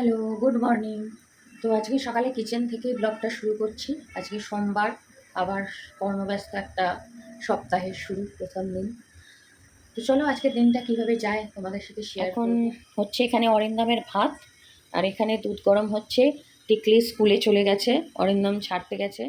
Hello good morning তো আজকে সকালে কিচেন থেকে ব্লগটা শুরু করছি। আজকে সোমবার আবার কর্মব্যস্ত একটা সপ্তাহের শুরু প্রথম দিন। তো চলো আজকে দিনটা কীভাবে যায় তোমাদের সাথে শেয়ার এখন হচ্ছে এখানে অরিন্দমের ভাত আর এখানে দুধ গরম হচ্ছে। টিকলি স্কুলে চলে গেছে অরিন্দম ছাড়তে গেছে।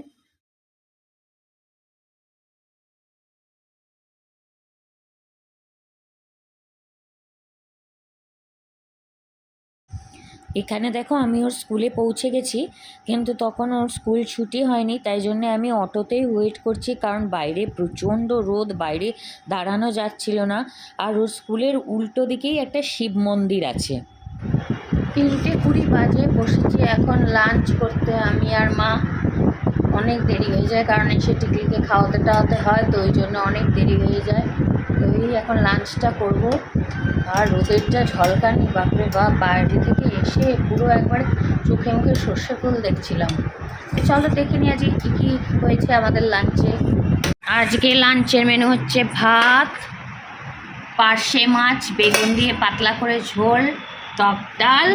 এখানে দেখো আমি ওর স্কুলে পৌঁছে গেছি, কিন্তু তখন ওর স্কুল ছুটি হয়নি, তাই জন্য আমি অটোতেই ওয়েট করছি, কারণ বাইরে প্রচণ্ড রোদ, বাইরে দাঁড়ানো যাচ্ছিল না, আর ওর স্কুলের উল্টো দিকেই একটা শিব মন্দির আছে। তিনটে কুড়ি বাজে, বসেছি এখন লাঞ্চ করতে আমি আর মা। অনেক দেরি হয়ে যায়, কারণ এসে টিকলিকে খাওয়াতে টাওয়াতে হয়, তো ওই জন্য অনেক দেরি হয়ে যায়। তো এখন লাঞ্চটা করব। আর রোদের যা ঝলকানি, বাপরে বাপ, বাইরে থেকে এসে পুরো একবার চোখে মুখে সর্ষে ফুল দেখছিলাম। চলো দেখে নিই আজকে কী কী হয়েছে আমাদের লাঞ্চে আজকে লাঞ্চের মেনু হচ্ছে ভাত, পার্শে মাছ, বেগুন দিয়ে পাতলা করে ঝোল, টক ডাল,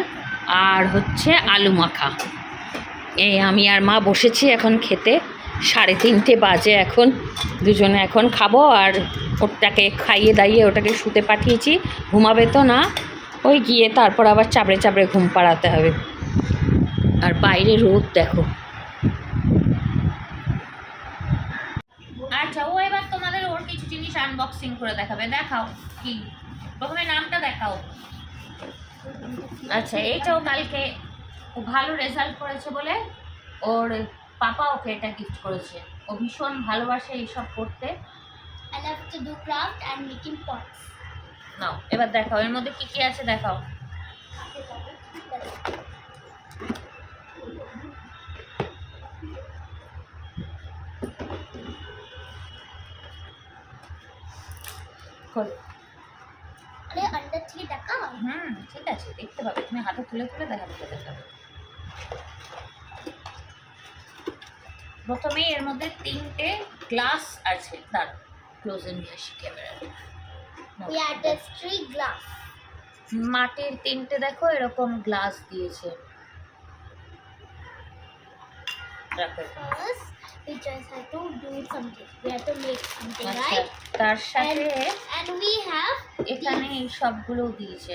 আর হচ্ছে আলু মাখা। এই আমি আর মা বসেছি এখন খেতে। সাড়ে তিনটে বাজে এখন। দুজনে এখন খাব আর ওটাকে খাইয়ে দাইয়ে ওটাকে শুতে পাঠিয়েছি। ঘুমাবে তো না। ওই গিয়ে তারপর আবার চাপড়ে চাপড়ে ঘুম পাড়াতে হবে। আর বাইরে রোদ দেখো। আচ্ছা ও এবার তোমাদের ওর কিছু জিনিস আনবক্সিং করে দেখাবে। দেখাও, কি? প্রথমে নামটা দেখাও। আচ্ছা এইটাও কালকে ভালো রেজাল্ট করেছে বলে ওর পাপা ওকে এটা গিফট করেছে। ও ভীষণ ভালোবাসে এইসব করতে। I love to do craft and making pots. নাও এবার দেখাও এর মধ্যে কি কি আছে দেখাও। আরে আন্ডার থেকে টাকা হুম ঠিক আছে দেখতে পাবে। তুমি হাতে তুলে তুলে দেখাবে তো দেখাবে প্রথমেই এর মধ্যে তিনটে গ্লাস আছে তার close in ear camera glass মাটির তিনটে দেখো এরকম গ্লাস দিয়েছে। আচ্ছা, তার সাথে এখানে সবগুলো দিয়েছে।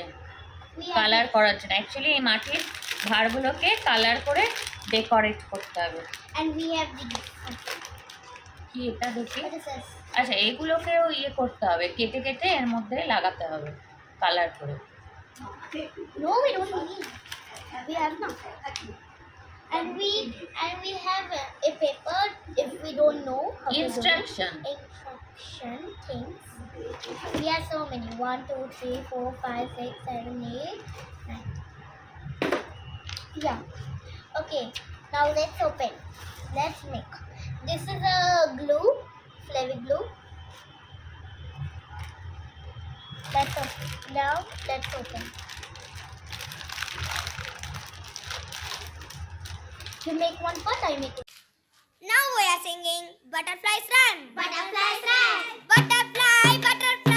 কালার করার জন্য। অ্যাকচুয়ালি এই মাটির ভাড়গুলোকে কালার করে ডেকোরেট করতে হবে। কি এটা দেখি আচ্ছা এগুলোকেও ইয়ে করতে হবে কেটে কেটে এর মধ্যে লাগাতে হবে কালার করে। Instruction instruction things We have so many. One, two, three, four, five, six, seven, eight, nine. Yeah. Okay. Now let's open. Let's make. This is a glue, flavy glue. Let's open. Now let's open. You make one part, I make. Now we are singing Butterflies Run. Butterflies run. Butterfly, butterfly,